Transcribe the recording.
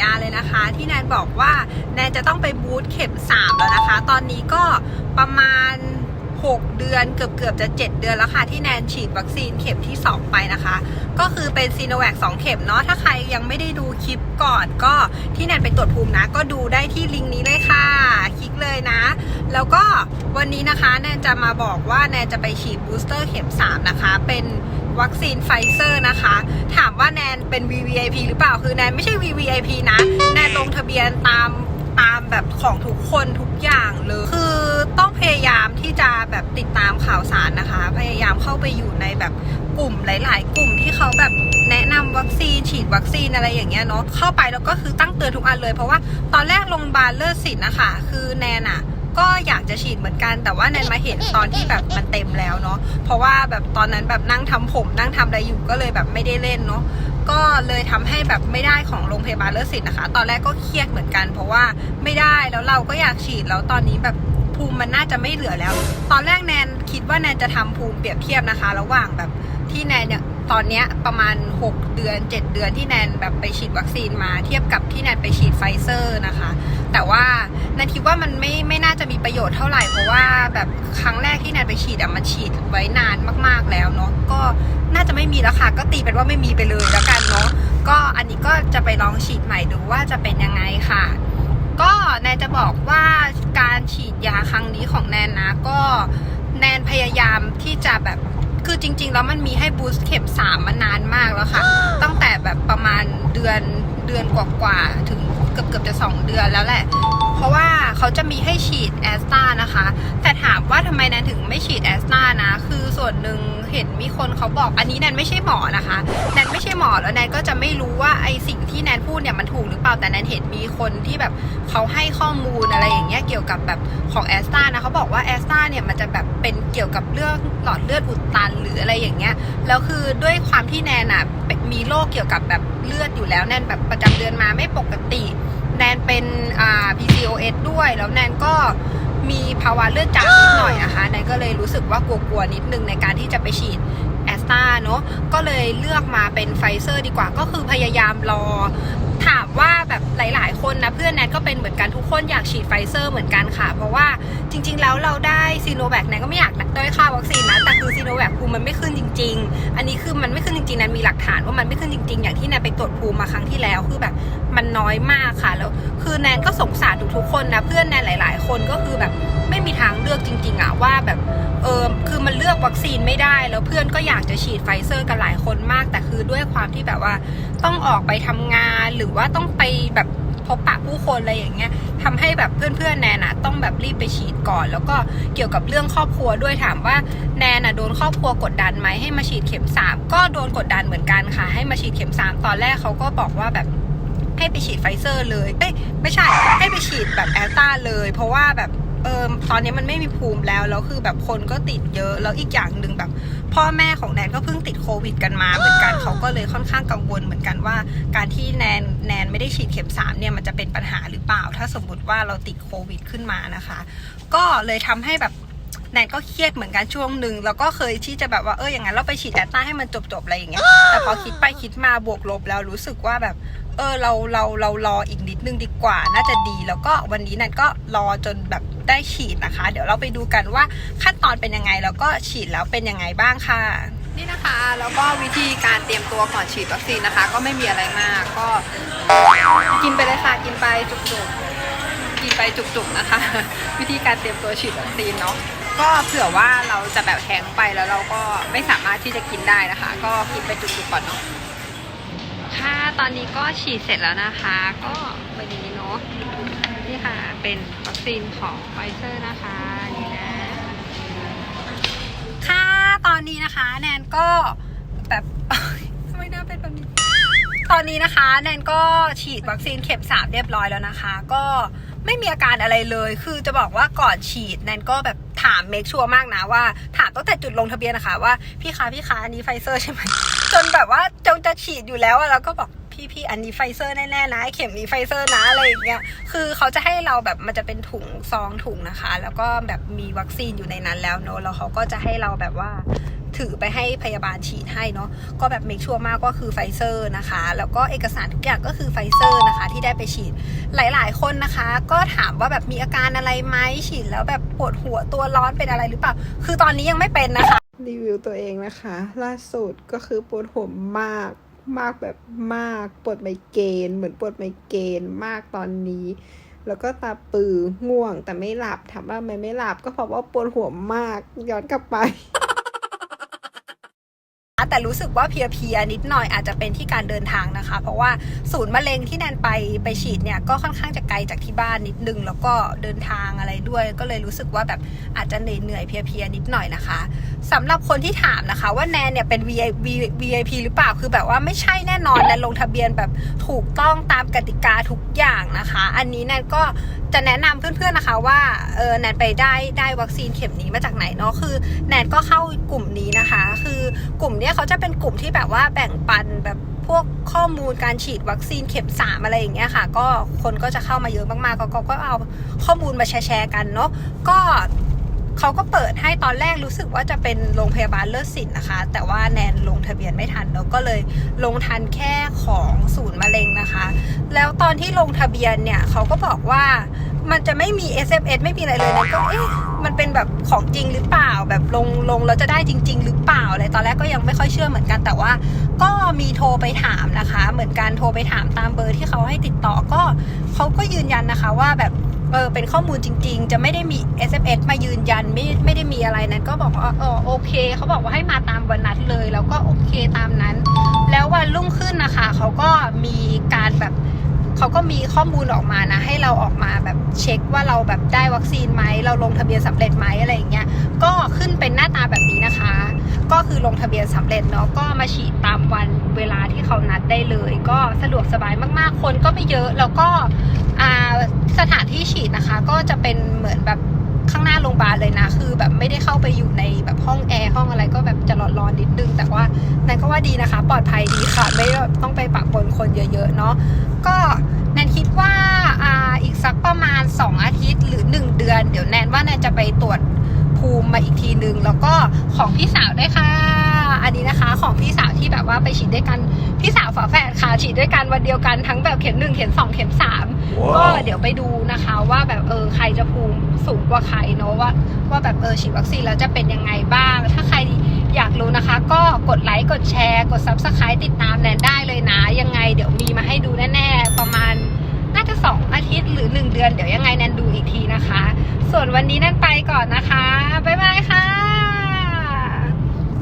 ญาเลยนะคะ ที่แนนบอกว่าแนนจะต้องไปบูธเข็ม 3 แล้วนะคะ ตอนนี้ก็ประมาณ 6 เดือนเกือบเกือบจะ 7 เดือนแล้วค่ะ ที่แนนฉีดวัคซีนเข็มที่ 2 ไปนะคะ ก็คือเป็นซีโนแวค2เข็มเนาะถ้าใครยังไม่ได้ดูคลิปก่อนก็ที่แนนไปตรวจภูมินะ ก็ดูได้ที่ลิงก์นี้เลยค่ะ คลิกเลยนะ แล้วก็วันนี้นะคะแนนจะมาบอกว่าแนนจะไปฉีดบูสเตอร์เข็ม 3 นะคะ เป็น วัคซีนไฟเซอร์นะคะ ถามว่าแนนเป็น VVIP หรือเปล่าคือแนนไม่ใช่ VVIP นะ แนนลงทะเบียนตามตามแบบของทุกคนทุกอย่างเลยคือต้องพยายามที่จะแบบติดตามข่าวสารนะคะ พยายามเข้าไปอยู่ในแบบกลุ่มหลาย ๆ กลุ่มที่เขาแบบแนะนำวัคซีนฉีดวัคซีนอะไรอย่างเงี้ยเนาะเข้าไปแล้วก็คือตั้งเตือนทุกอันเลย เพราะว่าตอนแรกโรงพยาบาลเลิศสินนะคะ คือแนนอะ ก็อยากจะฉีดเหมือนกัน แต่ว่าแนนมาเห็นตอนที่แบบมันเต็มแล้วเนาะเพราะว่าแบบตอนนั้นแบบนั่งทำผม นั่งทำอะไรอยู่ก็เลยแบบไม่ได้เล่นเนาะก็เลยทำให้แบบไม่ได้ของโรงพยาบาลเลิศสินนะคะ ตอนแรกก็เครียดเหมือนกัน เพราะว่าไม่ได้แล้วเราก็อยากฉีดแล้วตอนนี้แบบภูมิมันน่าจะไม่เหลือแล้ว ตอนแรกแนนคิดว่าแนนจะทำภูมิเปรียบเทียบนะคะ ระหว่างแบบที่แนนเนี่ย ตอนนี้ประมาณ 6 เดือน 7 เดือนที่แนนแบบไปฉีดวัคซีนมา เทียบกับที่แนนไปฉีดไฟเซอร์นะคะ แต่ว่าแนนคิดว่ามันไม่ไม่น่าจะมีประโยชน์เท่าไหร่เพราะว่าแบบครั้งแรกที่แนนไปฉีดอะมันฉีดไว้นานมากๆแล้วเนาะก็น่าจะไม่มีแล้วค่ะก็ตีเป็นว่าไม่มีไปเลยแล้วกันเนาะก็อันนี้ก็จะไปลองฉีดใหม่ดูว่าจะเป็นยังไงค่ะ ก็แนนจะบอกว่าการฉีดยาครั้งนี้ของแนนนะก็แนนพยายามที่จะแบบ คือจริง ๆ แล้วมันมีให้บูสต์เข็มสามมานานมากแล้วค่ะ ตั้งแต่แบบประมาณเดือนเดือนกว่าๆถึง เกือบเกือบจะสองเดือนแล้วแหละ เพราะว่าเขาจะมีให้ฉีดแอสตานะคะ แต่ถามว่าทำไมแนนถึงไม่ฉีดแอสตานะ คือส่วนหนึ่งเห็นมีคนเขาบอกอันนี้แนนไม่ใช่หมอนะคะแนนไม่ใช่หมอแล้วแนนก็จะไม่รู้ว่าไอสิ่งที่แนนพูดเนี่ยมันถูกหรือเปล่าแต่แนนเห็นมีคนที่แบบเขาให้ข้อมูลอะไรอย่างเงี้ยเกี่ยวกับแบบของแอสตานะเขาบอกว่าแอสตาเนี่ยมันจะแบบเป็นเกี่ยวกับเรื่องหลอดเลือดอุดตันหรืออะไรอย่างเงี้ย แล้วคือด้วยความที่แนนอะมีโรคเกี่ยวกับแบบเลือดอยู่แล้วแนนแบบประจำเดือนมาไม่ปกติ แนนเป็นอ่า PCOS ด้วย แล้วแนนก็มีภาวะเลือดจางนิดหน่อยนะคะแนนก็เลยรู้สึกว่ากลัวๆนิดนึงในการที่จะไปฉีดแอสตาเนาะก็เลยเลือกมาเป็นไฟเซอร์ดีกว่าก็คือพยายามรอ ถามว่าแบบหลาย ๆ คนนะเพื่อนแนนก็เป็นเหมือนกันทุกคนอยากฉีดไฟเซอร์เหมือนกันค่ะ เพราะว่าจริง ๆ แล้วเราได้ซีโนแวคแนนก็ไม่อยากด้อยค่าวัคซีนนะแต่คือซีโนแวคภูมิมันไม่ขึ้นจริง ๆ อันนี้คือมันไม่ขึ้นจริงๆแนนมีหลักฐานว่ามันไม่ขึ้นจริง ๆ อย่างที่แนนไปตรวจภูมิมาครั้งที่แล้วคือแบบมันน้อยมากค่ะแล้วคือแนนก็สงสารทุกๆคนนะเพื่อนแนนหลาย ๆ คนก็คือแบบไม่มีทางเลือกจริง ๆอะว่าแบบ เออคือมันเลือกวัคซีนไม่ได้ แล้วเพื่อนก็อยากจะฉีดไฟเซอร์กันหลายคนมาก แต่คือด้วยความที่แบบว่าต้องออกไปทำงานหรือว่าต้องไปแบบพบปะผู้คนอะไรอย่างเงี้ยทำให้แบบเพื่อนๆแนนอะต้องแบบรีบไปฉีดก่อน แล้วก็เกี่ยวกับเรื่องครอบครัวด้วยถามว่าแนนอะโดนครอบครัวกดดันไหมให้มาฉีดเข็มสามก็โดนกดดันเหมือนกันค่ะ ให้มาฉีดเข็มสามตอนแรกเขาก็บอกว่าแบบให้ไปฉีดไฟเซอร์เลยเอ้ยไม่ใช่ให้ไปฉีดแบบแอสตาเลย เพราะว่าแบบ เออตอนนี้มันไม่มีภูมิแล้วแล้วคือแบบคนก็ติดเยอะแล้วอีกอย่างหนึ่งแบบ พ่อแม่ของแนนก็เพิ่งติดโควิดกันมาเหมือนกันเขาก็เลยค่อนข้างกังวลเหมือนกันว่า การที่แนนแนนไม่ได้ฉีดเข็มสามเนี่ยมันจะเป็นปัญหาหรือเปล่า ถ้าสมมติว่าเราติดโควิดขึ้นมานะคะ ก็เลยทำให้แบบแนนก็เครียดเหมือนกันช่วงหนึ่งแล้วก็เคยที่จะแบบว่าเอออย่างนั้นเราไปฉีดแอสตาให้มันจบๆอะไรอย่างเงี้ยแต่พอคิดไปคิดมาบวกลบแล้วรู้สึกว่าแบบเออเราเราเรารออีกนิดนึงดีกว่า น่าจะดีแล้วก็วันนี้แนนก็รอจนแบบ ได้ฉีดนะคะ เดี๋ยวเราไปดูกันว่าขั้นตอนเป็นยังไงแล้วก็ฉีดแล้วเป็นยังไงบ้างค่ะ นี่นะคะแล้วก็วิธีการเตรียมตัวก่อนฉีดวัคซีนนะคะ ก็ไม่มีอะไรมากก็กินไปเลยค่ะกินไปจุกๆกินไปจุกๆนะคะ วิธีการเตรียมตัวฉีดวัคซีนเนาะก็เผื่อว่าเราจะแบบแทงไปแล้วเราก็ไม่สามารถที่จะกินได้นะคะ ก็กินไปจุกๆก่อนเนาะค่ะตอนนี้ก็ฉีดเสร็จแล้วนะคะ ก็วันนี้เนาะนี่ ค่ะ เป็นวัคซีนของไฟเซอร์นะคะนี่นะ ค่ะตอนนี้นะคะ แนนก็แบบทำไมหน้าเป็นแบบนี้ ตอนนี้นะคะ แนนก็ฉีดวัคซีนเข็มสามเรียบร้อยแล้วนะคะ ก็ไม่มีอาการอะไรเลย คือจะบอกว่าก่อนฉีดแนนก็แบบถามเมคชัวร์มากนะว่า ถามตั้งแต่จุดลงทะเบียนนะคะว่าพี่คะพี่คะอันนี้ไฟเซอร์ใช่ไหมจนแบบว่าจงจะฉีดอยู่แล้วแล้วก็บอก พี่พี่อันนี้ไฟเซอร์แน่ๆนะเข็มนี้ไฟเซอร์นะอะไรอย่างเงี้ยคือเขาจะให้เราแบบมันจะเป็นถุงซองถุงนะคะ แล้วก็แบบมีวัคซีนอยู่ในนั้นแล้วเนอะแล้วเขาก็จะให้เราแบบว่าถือไปให้พยาบาลฉีดให้เนาะก็แบบเมคชัวร์มากก็คือไฟเซอร์นะคะ แล้วก็เอกสารทุกอย่างก็คือไฟเซอร์นะคะ ที่ได้ไปฉีดหลายๆ คนนะคะ ก็ถามว่าแบบมีอาการอะไรไหมฉีดแล้วแบบปวดหัวตัวร้อนเป็นอะไรหรือเปล่า คือตอนนี้ยังไม่เป็นนะคะ รีวิวตัวเองนะคะ ล่าสุดก็คือปวดหัวมาก มากแบบมากปวดไมเกรนเหมือนปวดไมเกรนมากตอนนี้ แล้วก็ตาปือง่วงแต่ไม่หลับถามว่าทำไมไม่หลับก็เพราะว่าปวดหัวมากย้อนกลับไป แต่รู้สึกว่าเพลียๆนิดหน่อยอาจจะเป็นที่การเดินทางนะคะ เพราะว่าศูนย์มะเร็งที่แนนไปไปฉีดเนี่ยก็ค่อนข้างจะไกลจากที่บ้านนิดนึง แล้วก็เดินทางอะไรด้วย ก็เลยรู้สึกว่าแบบอาจจะเหนื่อยเหนื่อยๆเพลียๆนิดหน่อยนะคะ สำหรับคนที่ถามนะคะ ว่าแนนเนี่ยเป็น VIP VIP หรือเปล่าคือแบบว่าไม่ใช่แน่นอนแนนลงทะเบียนแบบถูกต้องตามกติกาทุกอย่างนะคะ อันนี้แนนก็จะแนะนำเพื่อนๆนะคะว่าเออแนนไปได้ได้วัคซีนเข็มนี้มาจากไหนเนาะคือแนนก็เข้ากลุ่มนี้นะคะ คือกลุ่มเนี้ยเขาจะเป็นกลุ่มที่แบบว่าแบ่งปันแบบพวกข้อมูลการฉีดวัคซีนเข็มสามอะไรอย่างเงี้ยค่ะ ก็คนก็จะเข้ามาเยอะมากๆก็ก็เอาข้อมูลมาแชร์กันเนาะก็ เขาก็เปิดให้ตอนแรกรู้สึกว่าจะเป็นโรงพยาบาลเลิศสินนะคะ แต่ว่าแนนลงทะเบียนไม่ทันเนาะก็เลยลงทันแค่ของศูนย์มะเร็งนะคะ แล้วตอนที่ลงทะเบียนเนี่ยเขาก็บอกว่ามันจะไม่มี SMS ไม่มีอะไรเลยนะก็เอ๊ะมันเป็นแบบของจริงหรือเปล่า แบบลงลงแล้วจะได้จริง ๆ หรือเปล่าอะไรตอนแรกก็ยังไม่ค่อยเชื่อเหมือนกันแต่ว่า ก็มีโทรไปถามนะคะ เหมือนกันโทรไปถามตามเบอร์ที่เขาให้ติดต่อก็เขาก็ยืนยันนะคะว่าแบบ เออเป็นข้อมูลจริง ๆ จะไม่ได้มี SMS มายืนยันไม่ไม่ได้มีอะไรนั้น ก็บอกว่าเออโอเคเขาบอกว่าให้มาตามวันนัดเลย แล้วก็โอเคตามนั้น แล้ววันรุ่งขึ้นนะคะเขาก็มีการแบบเขาก็มีข้อมูลออกมานะ ให้เราออกมาแบบเช็คว่าเราแบบได้วัคซีนไหมเราลงทะเบียนสำเร็จไหมอะไรอย่างเงี้ยก็ขึ้นเป็นหน้าตาแบบนี้นะคะ ก็คือลงทะเบียนสำเร็จเนาะก็มาฉีดตามวันเวลาที่เขานัดได้เลย ก็สะดวกสบายมากๆคนก็ไม่เยอะแล้วก็ สถานที่ฉีดนะคะ ก็จะเป็นเหมือนแบบข้างหน้าโรงพยาบาลเลยนะ คือแบบไม่ได้เข้าไปอยู่ในแบบห้องแอร์ห้องอะไรก็แบบจะร้อนๆนิดนึง แต่ว่านั่นก็ว่าดีนะคะ ปลอดภัยดีค่ะ ไม่ต้องไปปะปนคนเยอะๆเนาะก็แนนคิดว่าอ่าอีกสักประมาณ 2 อาทิตย์หรือ 1 เดือน เดี๋ยวแนนว่าแนนจะไปตรวจภูมิมาอีกทีนึง แล้วก็ของพี่สาวด้วยค่ะ อันนี้นะคะของพี่สาวที่แบบว่าไปฉีดด้วยกัน พี่สาวฝาแฝดค่ะฉีดด้วยกันวันเดียวกันทั้งแบบเข็มหนึ่งเข็มสองเข็มสามก็เดี๋ยวไปดูนะคะว่าแบบเออใครจะภูมิสูงกว่าใครเนอะว่าว่าแบบเออฉีดวัคซีนแล้วจะเป็นยังไงบ้าง ถ้าใครอยากรู้นะคะ ก็กดไลค์กดแชร์กด subscribe ติดตามแนนได้เลยนะ ยังไงเดี๋ยวมีมาให้ดูแน่ๆ ประมาณน่าจะ 2 อาทิตย์หรือ 1 เดือนเดี๋ยวยังไงแนนดูอีกทีนะคะ ส่วนวันนี้แนนไปก่อนนะคะ บ๊ายบายค่ะ